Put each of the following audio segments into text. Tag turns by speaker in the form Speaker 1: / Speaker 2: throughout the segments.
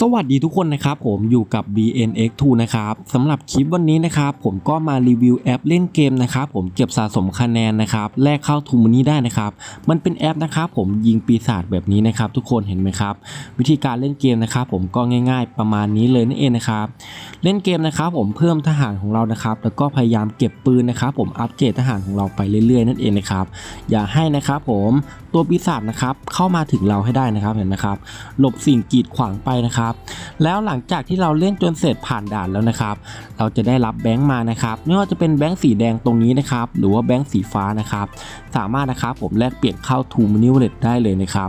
Speaker 1: สวัสดีทุกคนนะครับผมอยู่กับ BNX2 นะครับสำหรับคลิปวันนี้นะครับผมก็มารีวิวแอปเล่นเกมนะครับผมเก็บสะสมคะแนนนะครับแลกเข้าทูมนี้ได้นะครับ มันเป็นแอปนะครับผมยิงปีศาจแบบนี้นะครับ ทุกคนเห็นไหมครับ วิธีการเล่นเกมนะครับผมก็ง่ายๆ ประมาณนี้เลยนั่นเองนะครับ เล่นเกมนะครับผมเพิ่มทหารของเรานะครับ แล้วก็พยายามเก็บปืนนะครับ ผมอัปเกรดทหารของเราไปเรื่อยๆ นั่นเองนะครับอย่าให้นะครับผมตัวปีศาจนะครับเข้ามาถึงเราให้ได้นะครับเห็นไหมครับหลบสิ่งกีดขวางไปนะครับแล้วหลังจากที่เราเล่นจนเสร็จผ่านด่านแล้วนะครับ เราจะได้รับแบงค์มานะครับไม่ว่าจะเป็นแบงค์สีแดงตรงนี้นะครับ หรือว่าแบงค์สีฟ้านะครับ สามารถนะครับผมแลกเปลี่ยนเข้า True Money Wallet ได้เลยนะครับ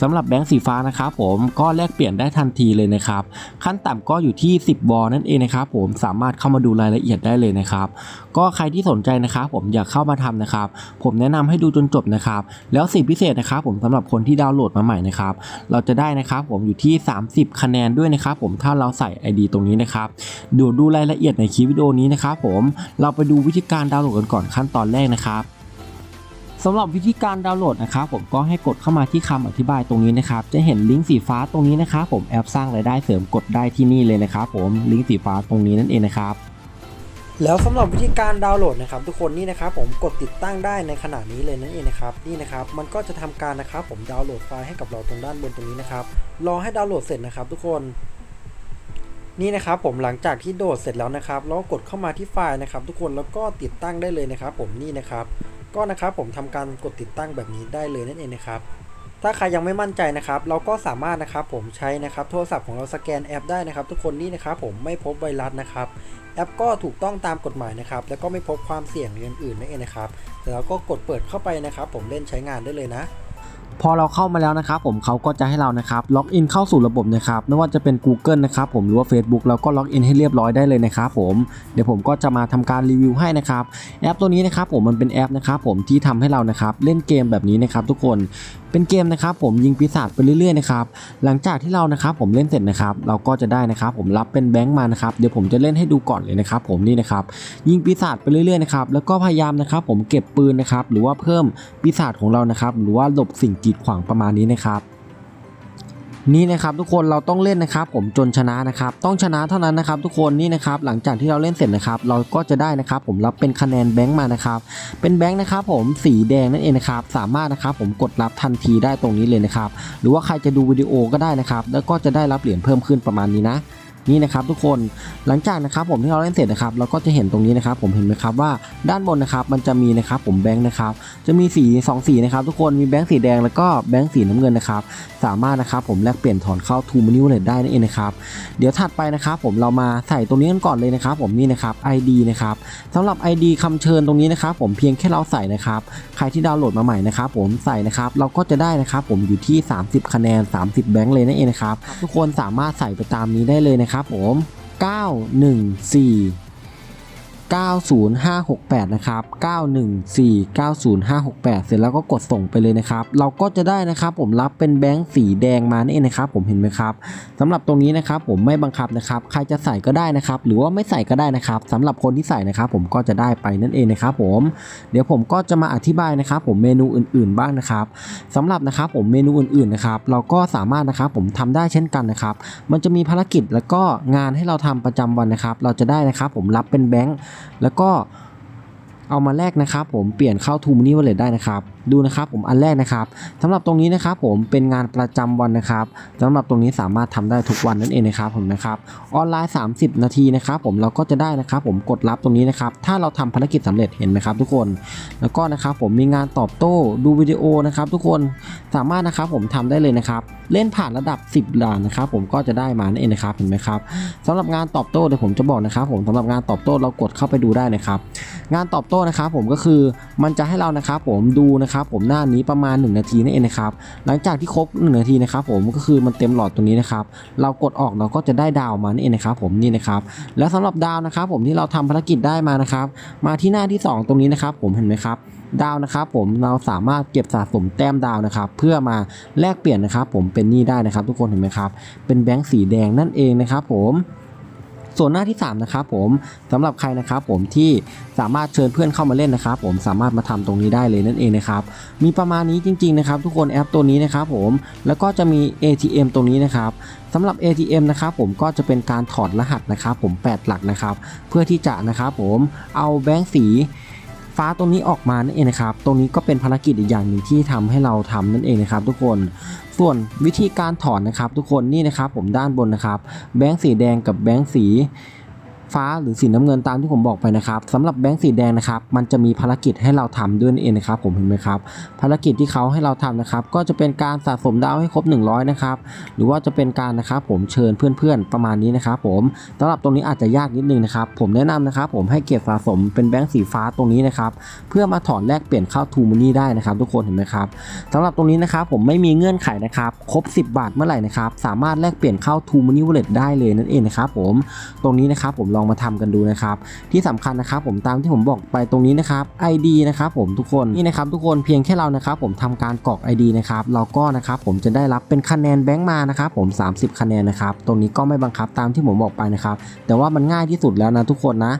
Speaker 1: สำหรับแบงค์สีฟ้านะครับ ผมก็แลกเปลี่ยนได้ทันทีเลยนะครับ ขั้นต่ำก็อยู่ที่ 10วอลนั่นเองนะครับ ผมสามารถเข้ามาดูรายละเอียดได้เลยนะครับ ก็ใครที่สนใจนะครับ ผมอยากเข้ามาทำนะครับ ผมแนะนำให้ดูจนจบนะครับ แล้วสิ่งพิเศษนะครับ ผมสำหรับคนที่ดาวน์โหลดมาใหม่นะครับ เราจะได้นะครับ ผมอยู่ที่ 30คะแนนแนนด้วยนะครับผมถ้าเราใส่ ID ตรงนี้นะครับเดี๋ยวดูรายละเอียดในคลิปวิดีโอนี้นะครับผมเราไปดูวิธีการดาวน์โหลดกันก่อนขั้นตอนแรกนะครับสำหรับวิธีการดาวน์โหลดนะครับผมก็ให้กดเข้ามาที่คำอธิบายตรงนี้นะครับจะเห็นลิงก์สีฟ้าตรงนี้นะครับผมแอปสร้างรายได้เสริมกดได้ที่นี่เลยนะครับผมลิงก์สีฟ้าตรงนี้นั่นเองนะครับ
Speaker 2: แล้วสำหรับวิธีการดาวน์โหลดนะครับทุกคนนี่นะครับผมกดติดตั้งได้ในขณะนี้เลยนั่นเองนะครับนี่นะครับมันก็จะทำการนะครับผมดาวน์โหลดไฟล์ให้กับเราตรงด้านบนตรงนี้นะครับรอให้ดาวน์โหลดเสร็จนะครับ ทุกคนนี่นะครับผมหลังจากที่โหลดเสร็จแล้วนะครับเราก็กดเข้ามาที่ไฟล์นะครับทุกคนแล้วก็ติดตั้งได้เลยนะครับ ผมนี่นะครับ ก็นะครับผมทำการกดติดตั้งแบบนี้ได้เลยนั่นเองนะครับ ถ้าใครยังไม่มั่นใจนะครับ เราก็สามารถนะครับผมใช้นะครับโทรศัพท์ของเราสแกนแอปได้นะครับ ทุกคนนี่นะครับผมไม่พบไวรัสนะครับแอปก็ถูกต้องตามกฎหมายนะครับ แล้วก็ไม่พบความเสี่ยงอื่นๆนั่นเองนะครับแล้วก็กดเปิดเข้าไปนะครับ ผมเล่นใช้งานได้เลยนะ
Speaker 1: พอเราเข้ามาแล้วนะครับผมเขาก็จะให้เรานะครับล็อกอินเข้าสู่ระบบนะครับไม่ว่าจะเป็น Google นะครับผมหรือว่า Facebook เราก็ล็อกอินให้เรียบร้อยได้เลยนะครับผมเดี๋ยวผมก็จะมาทำการรีวิวให้นะครับแอปตัวนี้นะครับผมมันเป็นแอปนะครับผมที่ทำให้เรานะครับเล่นเกมแบบนี้นะครับทุกคนเป็นเกมนะครับผมยิงปีศาจไปเรื่อยๆนะครับหลังจากที่เรานะครับผมเล่นเสร็จนะครับเราก็จะได้นะครับผมรับเป็นแบงค์มานะครับเดี๋ยวผมจะเล่นให้ดูก่อนเลยนะครับผมนี่นะครับยิงปีศาจไปเรื่อยๆนะครับแล้วก็พยายามนะครับผมเก็บปืนนะครับหรือว่าเพิ่มปีศาจของเรานะครับหรือว่าหลบสิ่งกีดขวางประมาณนี้นะครับ นี่นะครับทุกคนเราต้องเล่นนะครับ ผมจนชนะนะครับ ต้องชนะเท่านั้นนะครับ ทุกคนนี่นะครับ หลังจากที่เราเล่นเสร็จนะครับ เราก็จะได้นะครับ ผมรับเป็นคะแนนแบงค์มานะครับ เป็นแบงค์นะครับผมสีแดงนั่นเองนะครับ สามารถนะครับ ผมกดรับทันทีได้ตรงนี้เลยนะครับ หรือว่าใครจะดูวิดีโอก็ได้นะครับ แล้วก็จะได้รับเหรียญเพิ่มขึ้นประมาณนี้นะ นี่นะครับทุกคนหลังจากนะครับผมที่เราเล่นเสร็จนะครับเราก็จะเห็นตรงนี้นะครับ ผมเห็นไหมครับว่าด้านบนนะครับมันจะมีนะครับผมแบงค์นะครับจะมีสี2สีนะครับทุกคนมีแบงค์สีแดงแล้วก็แบงค์สีน้ำเงินนะครับสามารถนะครับผมแลกเปลี่ยนถอนเข้า True Money Wallet ได้นั่นเองนะครับเดี๋ยวถัดไปนะครับผมเรามาใส่ตรงนี้กันก่อนเลยนะครับ ผมนี่นะครับ ID นะครับสำหรับ ID คำเชิญตรงนี้นะครับผมเพียงแค่เราใส่นะครับใครที่ดาวน์โหลดมาใหม่นะครับผมใส่นะครับเราก็จะได้นะครับผมอยู่ที่ 30 คะแนน 30 แบงค์เลยนั่นเองนะครับทุกคนสามารถใส่ไปตามนี้ได้เลยนะครับครับผม 914 90568 นะครับ 914 90568 เสร็จแล้วก็กดส่งไปเลยนะครับ เราก็จะได้นะครับผมรับเป็นแบงค์สีแดงมานั่นเองนะครับ ผมเห็นไหมครับสำหรับตรงนี้นะครับผมไม่บังคับนะครับ ใครจะใส่ก็ได้นะครับ หรือว่าไม่ใส่ก็ได้นะครับสำหรับคนที่ใส่นะครับ ผมก็จะได้ไปนั่นเองนะครับผมเดี๋ยวผมก็จะมาอธิบายนะครับ ผมเมนูอื่น ๆบ้างนะครับสำหรับนะครับผมเมนูอื่นๆนะครับเราก็สามารถนะครับผมทำได้เช่นกันนะครับ มันจะมีภารกิจแล้วก็งานให้เราทำประจำวันนะครับ เราจะได้นะครับ ผมรับเป็นแบงค์แล้วก็เอามาแลกนะครับ ผมเปลี่ยนเข้าทูม o n e y Wallet ได้นะครับดูนะครับผมอันแรกนะครับสำหรับตรงนี้นะครับผมเป็นงานประจำวันนะครับสำหรับตรงนี้สามารถทำได้ทุกวันนั่นเองนะครับผมนะครับออนไลน์ 30 นาทีนะครับผมเราก็จะได้นะครับผมกดรับตรงนี้นะครับถ้าเราทำภารกิจสำเร็จเห็นไหมครับ ทุกคนแล้วก็นะครับผมมีงานตอบโต้ดูวิดีโอนะครับ ทุกคนสามารถนะครับผมทำได้เลยนะครับเล่นผ่านระดับ 10ด่านนะครับผมก็จะได้มานั่นเองนะครับเห็นไหมครับสำหรับงานตอบโต้เดี๋ยวผมจะบอกนะครับ ผมสำหรับงานตอบโต้เรากดเข้าไปดูได้นะครับ งานตอบโต้นะครับผมก็คือมันจะให้เรานะครับผมดูนะครับครับผมหน้านี้ประมาณ 1 นาทีนั่นเองนะครับหลังจากที่ครบ 1 นาทีนะครับผมก็คือมันเต็มหลอดตรงนี้นะครับเรากดออกเราก็จะได้ดาวมานั่นเองนะครับผมนี่นะครับแล้วสำหรับดาวนะครับผมที่เราทำภารกิจได้มานะครับมาที่หน้าที่ 2 ตรงนี้นะครับผมเห็นไหมครับดาวนะครับผมเราสามารถเก็บสะสมแต้มดาวนะครับ เพื่อมาแลกเปลี่ยนนะครับ ผมเป็นนี่ได้นะครับ ทุกคนเห็นไหมครับเป็นแบงค์สีแดงนั่นเองนะครับผม ส่วนหน้าที่ 3 นะครับผมสำหรับใครนะครับผมที่สามารถเชิญเพื่อนเข้ามาเล่นนะครับ ผมสามารถมาทำตรงนี้ได้เลยนั่นเองนะครับมีประมาณนี้จริง ๆ นะครับ ทุกคนแอปตัวนี้นะครับผมแล้วก็จะมี ATM ตรงนี้นะครับสำหรับ ATM นะครับผมก็จะเป็นการถอดรหัสนะครับผม8หลักนะครับ เพื่อที่จะนะครับผมเอาแบงค์สี ฟ้าตรงนี้ออกมานั่นเองนะครับ ตรงนี้ก็เป็นภารกิจอีกอย่างหนึ่งที่ทำให้เราทำนั่นเองนะครับ ทุกคน ส่วนวิธีการถอนนะครับ ทุกคนนี่นะครับผมด้านบนนะครับ แบงค์สีแดงกับแบงค์สี ฟ้าหรือสีน้ำเงินตามที่ผมบอกไปนะครับสำหรับแบงค์สีแดงนะครับ มันจะมีภารกิจให้เราทำด้วยนั่นเองนะครับ ผมเห็นไหมครับ ภารกิจที่เขาให้เราทำนะครับ ก็จะเป็นการสะสมดาวให้ครบ 100 นะครับ หรือว่าจะเป็นการนะครับผมเชิญเพื่อนๆประมาณนี้นะครับ ผมสำหรับตรงนี้อาจจะยากนิดนึงนะครับ ผมแนะนำนะครับ ผมให้เก็บสะสมเป็นแบงค์สีฟ้าตรงนี้นะครับ เพื่อมาถอนแลกเปลี่ยนเข้าทูมูนี่ได้นะครับ ทุกคนเห็นไหมครับสำหรับตรงนี้นะครับผมไม่มีเงื่อนไขนะครับครบ 10 บาทเมื่อไหร่นะครับสามารถแลกเปลี่ยนเข้าทูมูนี่วอลเล็ตได้เลยนั่นเองนะครับผมตรงนี้นะครับผมลองมาทำกันดูนะครับ ที่สำคัญนะครับผมตามที่ผมบอกไปตรงนี้นะครับ ID นะครับผมทุกคนนี่นะครับทุกคนเพียงแค่เรานะครับผมทำการกรอก ID นะครับเราก็นะครับผมจะได้รับเป็นคะแนนแบงค์มานะครับผม 30 คะแนนนะครับตรงนี้ก็ไม่บังคับตามที่ผมบอกไปนะครับ แต่ว่ามันง่ายที่สุดแล้วนะทุกคนนะ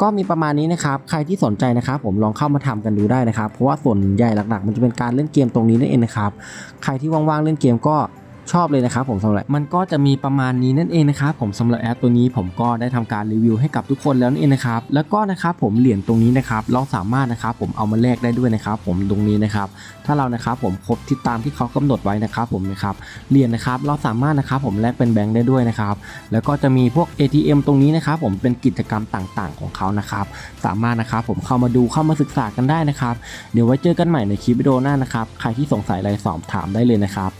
Speaker 1: ก็มีประมาณนี้นะครับใครที่สนใจนะครับผมลองเข้ามาทำกันดูได้นะครับ เพราะว่าส่วนใหญ่หลักๆ มันจะเป็นการเล่นเกมตรงนี้นั่นเองนะครับใครที่ว่างๆเล่นเกมก็ ชอบเลยนะครับผมสำหรับมันก็จะมีประมาณนี้นั่นเองนะครับผมสำหรับแอปตัวนี้ผมก็ได้ทำการรีวิวให้กับทุกคนแล้วนั่นเองนะครับแล้วก็นะครับผมเหรียญตรงนี้นะครับเราสามารถนะครับผมเอามาแลกได้ด้วยนะครับผมตรงนี้นะครับถ้าเรานะครับผมครบที่ตามที่เขากำหนดไว้นะครับผมนะครับเหรียญนะครับเราสามารถนะครับผมแลกเป็นแบงค์ได้ด้วยนะครับแล้วก็จะมีพวก ATM ตรงนี้นะครับผมเป็นกิจกรรมต่างๆ ของเขานะครับสามารถนะครับผมเข้ามาดูเข้ามาศึกษากันได้นะครับเดี๋ยวไว้เจอกันใหม่ในคลิปวิดีโอหน้านะครับใครที่สงสัยอะไรสอบถามได้เลยนะครับ